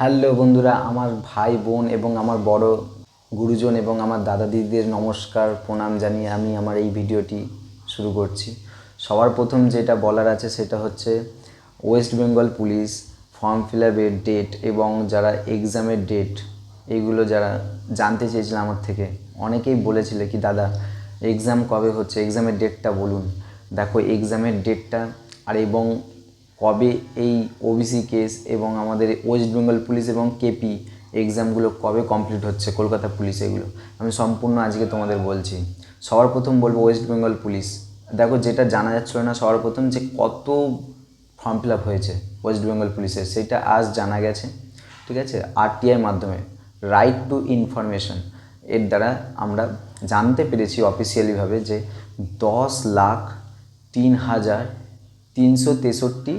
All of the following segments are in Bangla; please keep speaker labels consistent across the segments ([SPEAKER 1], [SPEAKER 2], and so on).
[SPEAKER 1] হ্যালো বন্ধুরা, আমার ভাই বোন এবং আমার বড় গুরুজন এবং আমার দাদা দিদিদের নমস্কার, প্রণাম জানিয়ে আমি আমার এই ভিডিওটি শুরু করছি। সবার প্রথম যেটা বলার আছে সেটা হচ্ছে West Bengal police form fill আপের ডেট এবং যারা এক্সামের ডেট এইগুলো যারা জানতে চেয়েছিল আমার থেকে, অনেকেই বলেছিল কি, দাদা এক্সাম কবে হচ্ছে? এক্সামের ডেটটা বলুন। দেখো এক্সামের ডেটটা আর এবং কবে এই ওবিসি কেস এবং আমাদের ওয়েস্ট বেঙ্গল পুলিশ এবং কেপি এক্সামগুলো কবে কমপ্লিট হচ্ছে, কলকাতা পুলিশ এগুলো? আমি সম্পূর্ণ আজকে তোমাদের বলছি। সবার প্রথম বলব ওয়েস্ট বেঙ্গল পুলিশ দেখো, যেটা জানা যাচ্ছিল না সবার প্রথম যে কত ফর্ম ফিল আপ হয়েছে ওয়েস্ট বেঙ্গল পুলিশের সেটা আজ জানা গেছে, ঠিক আছে? আরটিআই মাধ্যমে রাইট টু ইনফরমেশন এর দ্বারা আমরা জানতে পেরেছি অফিসিয়ালিভাবে যে দশ লাখ তিন হাজার তিনশো তেষট্টি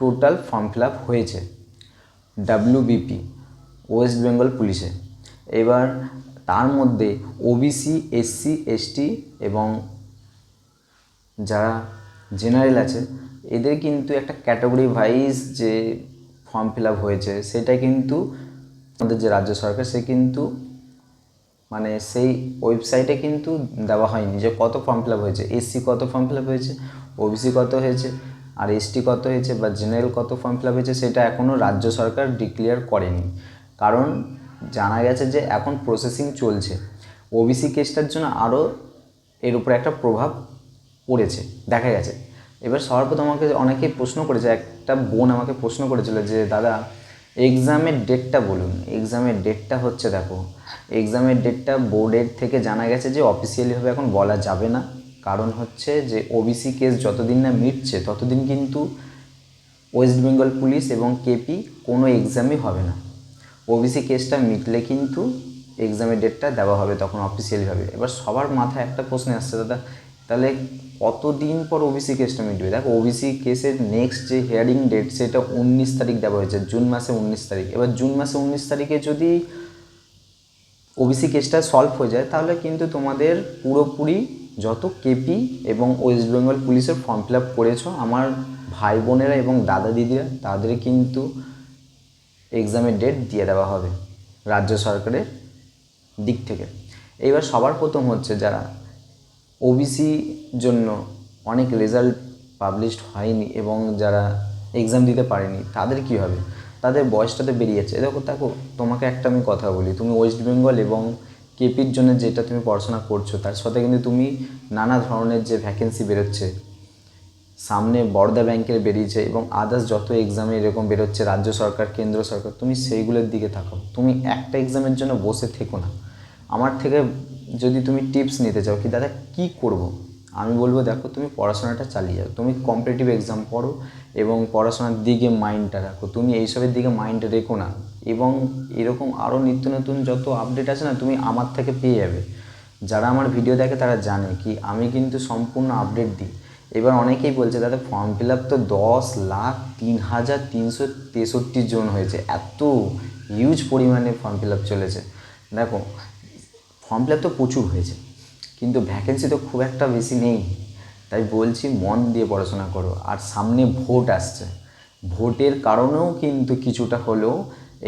[SPEAKER 1] টোটাল ফর্ম ফিল আপ হয়েছে ডাব্লিউবিপি ওয়েস্ট বেঙ্গল পুলিশে এবার তার মধ্যে ওবিসি এসসি এসটি এবং যারা জেনারেল আছে, এদের কিন্তু একটা ক্যাটাগরি ওয়াইজ যে ফর্ম ফিল আপ হয়েছে, সেটা কিন্তু আমাদের যে রাজ্য সরকার, সে কিন্তু মানে সেই ওয়েবসাইটে কিন্তু দেওয়া হয়নি যে কত ফর্ম ফিল আপ হয়েছে এসসি কত ফর্ম ফিল আপ হয়েছে। ওবিসি কত হয়েছে? আর এসটি কত হয়েছে? বা জেনারেল কত ফর্ম ফিল আপ হয়েছে? সেটা এখনও রাজ্য সরকার ডিক্লেয়ার করেনি। কারণ জানা গেছে যে এখন প্রসেসিং চলছে। ওবিসি কেসটার জন্য আরও এর উপরে একটা প্রভাব পড়েছে, দেখা গেছে। এবার সবার প্রথম আমাকে অনেকেই প্রশ্ন করেছে, একটা বোন আমাকে প্রশ্ন করেছিল যে, দাদা এক্সামের ডেটটা বলুন। এক্সামের ডেটটা হচ্ছে দেখো। এক্সামের ডেটটা বোর্ডের থেকে জানা গেছে যে অফিসিয়ালিভাবে এখন বলা যাবে না। কারণ হচ্ছে যে ওবিসি কেস যতদিন না মিটছে, ততদিন কিন্তু ওয়েস্ট বেঙ্গল পুলিশ এবং কেপি কোনো এক্সামই হবে না। ওবিসি কেসটা মিটলে কিন্তু এক্সামের ডেটটা দেওয়া হবে তখন অফিসিয়ালিভাবে এবার সবার মাথায় একটা প্রশ্ন আসছে, দাদা, তাহলে কতদিন পর ওবিসি কেসটা মিটবে? দেখো ওবিসি কেসের নেক্সট যে হিয়ারিং ডেট সেটা উনিশ তারিখ দেওয়া হয়েছে, জুন মাসে উনিশ তারিখ। এবার জুন মাসে উনিশ তারিখে যদি ওবিসি কেসটা সলভ হয়ে যায়, তাহলে কিন্তু তোমাদের পুরোপুরি যত কেপি এবং ওয়েস্ট বেঙ্গল পুলিশের ফর্ম ফিল আপ করেছ, আমার ভাই বোনেরা এবং দাদা দিদিরা, তাদের কিন্তু এক্সামের ডেট দিয়ে দেওয়া হবে রাজ্য সরকারের দিক থেকে। এইবার সবার প্রথম হচ্ছে যারা ওবিসি জন্য অনেক রেজাল্ট পাবলিশড হয়নি এবং যারা এক্সাম দিতে পারেনি, তাদের কি হবে? তাদের বয়সটাতে বেরিয়েছে। দেখো দেখো, তোমাকে একটা আমি কথা বলি। তুমি ওয়েস্ট বেঙ্গল এবং কেপির জন্য যেটা তুমি পড়াশোনা করছ, তার সাথে কিন্তু তুমি নানা ধরনের যে ভ্যাকেন্সি বেরোচ্ছে, সামনে বরদা ব্যাংকের বেরিয়েছে এবং আদার্স যত এক্সামে এরকম বেরোচ্ছে, রাজ্য সরকার, কেন্দ্র সরকার, তুমি সেইগুলোর দিকে থাকো। তুমি একটা এক্সামের জন্য বসে থেকো না। আমার থেকে যদি তুমি টিপস নিতে চাও কি, দাদা, কি করব? আমি বলব, দেখো, তুমি পড়াশোনাটা চালিয়ে যাও। তুমি কম্পিটিটিভ এক্সাম পড়ো এবং পড়াশোনার দিকে মাইন্ডটা রাখো। তুমি এইসবের দিকে মাইন্ড রেখো না। এবং এরকম আরও নিত্য নতুন যত আপডেট আছে না, তুমি আমার থেকে পেয়ে যাবে। যারা আমার ভিডিও দেখে তারা জানে কি আমি কিন্তু সম্পূর্ণ আপডেট দিই। এবার অনেকেই বলছে, দাদা ফর্ম ফিল আপ তো দশ লাখ তিন হাজার তিনশো তেষট্টি জন হয়েছে। এত হিউজ পরিমাণে ফর্ম ফিল আপ চলেছে। দেখো ফর্ম ফিল আপ তো প্রচুর হয়েছে, কিন্তু ভ্যাকেন্সি তো খুব একটা বেশি নেই। তাই বলছি, মন দিয়ে পড়াশোনা করো। আর সামনে ভোট আসছে। ভোটের কারণেও কিন্তু কিছুটা হলেও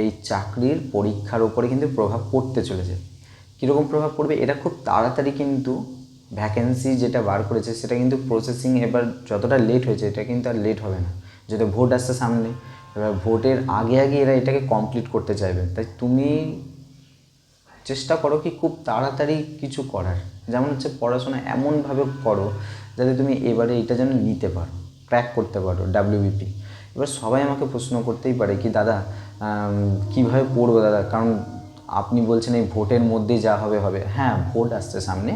[SPEAKER 1] এই চাকরির পরীক্ষার উপরে কিন্তু প্রভাব পড়তে চলেছে। কীরকম প্রভাব পড়বে? এটা খুব তাড়াতাড়ি কিন্তু ভ্যাকেন্সি যেটা বার করেছে, সেটা কিন্তু প্রসেসিং এবার যতটা লেট হয়েছে, এটা কিন্তু আর লেট হবে না। যেহেতু ভোট আসছে সামনে, এবার ভোটের আগে আগে এরা এটাকে কমপ্লিট করতে চাইবে। তাই তুমি চেষ্টা করো কি খুব তাড়াতাড়ি কিছু করার। যেমন হচ্ছে পড়াশোনা এমনভাবে করো, যাতে তুমি এবারে এটা যেন নিতে পারো ক্র্যাক করতে পারো ডাব্লিউবিপি এবার সবাই আমাকে প্রশ্ন করতেই পারে কি, দাদা কীভাবে পড়ব দাদা? কারণ আপনি বলছেন এই ভোটের মধ্যেই যা হবে হবে। হ্যাঁ ভোট আসছে সামনে।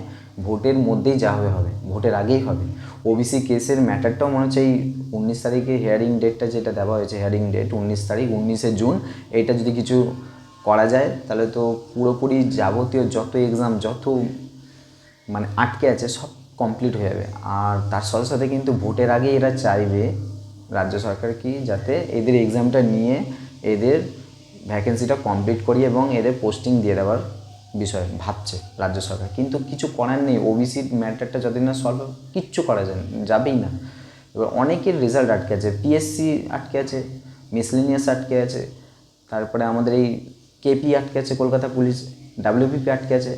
[SPEAKER 1] ভোটের মধ্যেই যা হবে হবে। ভোটের আগেই হবে। ওবিসি কেসের ম্যাটারটাও মনে হচ্ছে এই উনিশ তারিখে হিয়ারিং ডেটটা যেটা দেওয়া হয়েছে হিয়ারিং ডেট উনিশ তারিখ, উনিশে জুন। এইটা যদি কিছু করা যায়, তাহলে তো পুরোপুরি যাবতীয় যত এক্সাম যত মানে আটকে আছে, সব কমপ্লিট হয়ে যাবে। আর তার সাথে সাথে কিন্তু ভোটের আগে এরা চাইবে রাজ্য সরকার কি যাতে এদের এক্সামটা নিয়ে এদের ভ্যাকেন্সিটা কমপ্লিট করি এবং এদের পোস্টিং দিয়ে দেওয়ার বিষয় ভাবছে রাজ্য সরকার। কিন্তু কিছু করার নেই। ওবিসির ম্যাটারটা যতদিন না সলভ কিচ্ছু করা যায় যাবেই না। এবার অনেকের রেজাল্ট আটকে আছে পিএসসি আটকে আছে মিসলিনিয়াস আটকে আছে, তারপরে আমাদের এই কেপি আটকে আছে কলকাতা পুলিশ ডাব্লিউপিপি আটকে আছে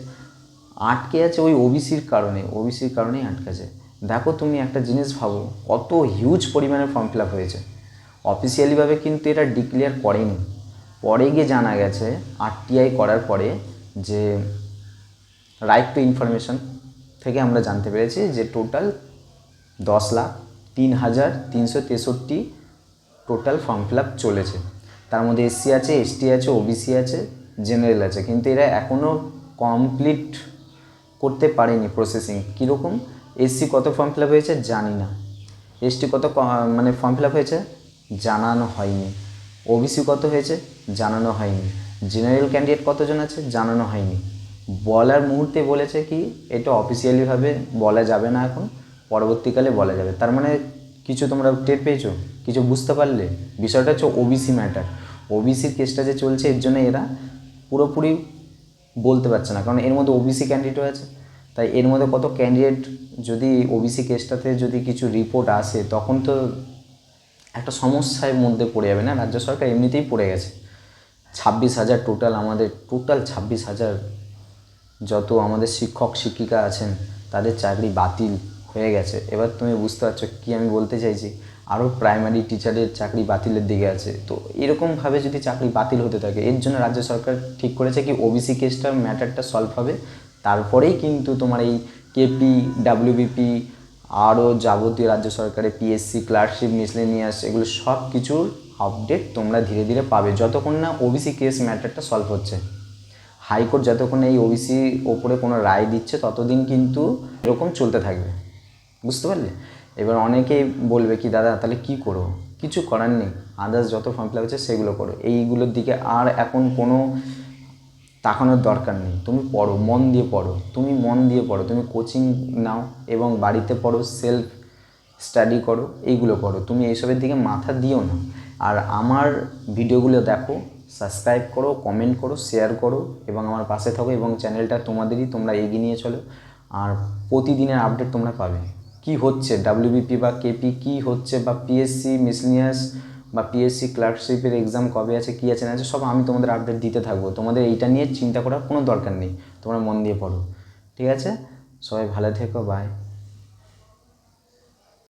[SPEAKER 1] আটকে আছে ওই ওবিসির কারণে ওবিসির কারণেই আটকে আছে। দেখো তুমি একটা জিনিস ভাবো, কত হিউজ পরিমাণে ফর্ম ফিল আপ হয়েছে। অফিসিয়ালিভাবে কিন্তু এটা ডিক্লেয়ার করেনি। পরে গিয়ে জানা গেছে আরটিআই করার পরে যে রাইট টু ইনফরমেশন থেকে আমরা জানতে পেরেছি যে টোটাল দশ লাখ তিন হাজার তিনশো তেষট্টি টোটাল ফর্ম ফিল আপ চলেছে। তার মধ্যে এসসি আছে এসটি আছে ওবিসি আছে জেনারেল আছে। কিন্তু এরা এখনও কমপ্লিট করতে পারেনি প্রসেসিং কীরকম? এসসি কত ফর্ম ফিল আপ হয়েছে? জানি না। এসটি কত মানে ফর্ম ফিল আপ হয়েছে? জানানো হয়নি। ওবিসি কত হয়েছে? জানানো হয়নি। জেনারেল ক্যান্ডিডেট কতজন আছে? জানানো হয়নি। বলার মুহূর্তে বলেছে কি, এটা অফিসিয়ালিভাবে বলা যাবে না এখন, পরবর্তীকালে বলা যাবে। তার মানে কিছু তোমরা টের পেয়েছ? কিছু বুঝতে পারলে? বিষয়টা হচ্ছে ওবিসি ম্যাটার ওবিসির কেসটা যে চলছে, এর জন্য এরা পুরোপুরি বলতে পারছে না। কারণ এর মধ্যে ওবিসি ক্যান্ডিডেটও আছে। তাই এর মধ্যে কত ক্যান্ডিডেট যদি ওবিসি কেসটাতে যদি কিছু রিপোর্ট আসে, তখন তো একটা সমস্যার মধ্যে পড়ে যাবে না? রাজ্য সরকার এমনিতেই পড়ে গেছে। ছাব্বিশ হাজার টোটাল আমাদের টোটাল ছাব্বিশ হাজার যত আমাদের শিক্ষক, শিক্ষিকা আছেন, তাদের চাকরি বাতিল হয়ে গেছে। এবার তুমি বুঝতে পারছ কী আমি বলতে চাইছি? আরও প্রাইমারি টিচারের চাকরি বাতিলের দিকে আছে। তো এরকমভাবে যদি চাকরি বাতিল হতে থাকে, এর জন্য রাজ্য সরকার ঠিক করেছে কি ওবিসি কেসটার ম্যাটারটা সলভ হবে? তারপরেই কিন্তু তোমার এই কেপি ডাব্লিউবিপি আরও যাবতীয় রাজ্য সরকারের পিএসসি ক্লার্কশিপ মিসলেনিয়াস এগুলো সব কিছুর আপডেট তোমরা ধীরে ধীরে পাবে। যতক্ষণ না ওবিসি কেস ম্যাটারটা সলভ হচ্ছে। হাইকোর্ট যতক্ষণ এই ওবিসি ওপরে কোনো রায় দিচ্ছে, ততদিন কিন্তু এরকম চলতে থাকবে। বুঝতে পারলে? এবার অনেকেই বলবে কি, দাদা, তাহলে কি করো? কিছু করার নেই। আদার্স যত ফর্ম ফিল হচ্ছে সেগুলো করো। এইগুলোর দিকে আর এখন কোনো তাকানোর দরকার নেই। তুমি পড়ো, মন দিয়ে পড়ো। তুমি মন দিয়ে পড়ো। তুমি কোচিং নাও এবং বাড়িতে পড়ো সেলফ স্টাডি করো, এইগুলো করো। তুমি এইসবের দিকে মাথা দিও না। আর আমার ভিডিওগুলো দেখো সাবস্ক্রাইব করো কমেন্ট করো শেয়ার করো এবং আমার পাশে থাকো এবং চ্যানেলটা তোমাদেরই, তোমরা এগিয়ে নিয়ে চলো। আর প্রতিদিনের আপডেট তোমরা পাবে। কি হচ্ছে? ডাব্লিউবিপি বা কেপি কি হচ্ছে? বা পিএসসি মিসলিনিয়াস বা পিএসসি ক্লার্কশিপের এক্সাম কবে আছে, কী আছে না আছে, সব আমি তোমাদের আপডেট দিতে থাকব। তোমাদের এইটা নিয়ে চিন্তা করার কোনো দরকার নেই। তোমরা মন দিয়ে পড়ো। ঠিক আছে? সবাই ভালো থেকো বাই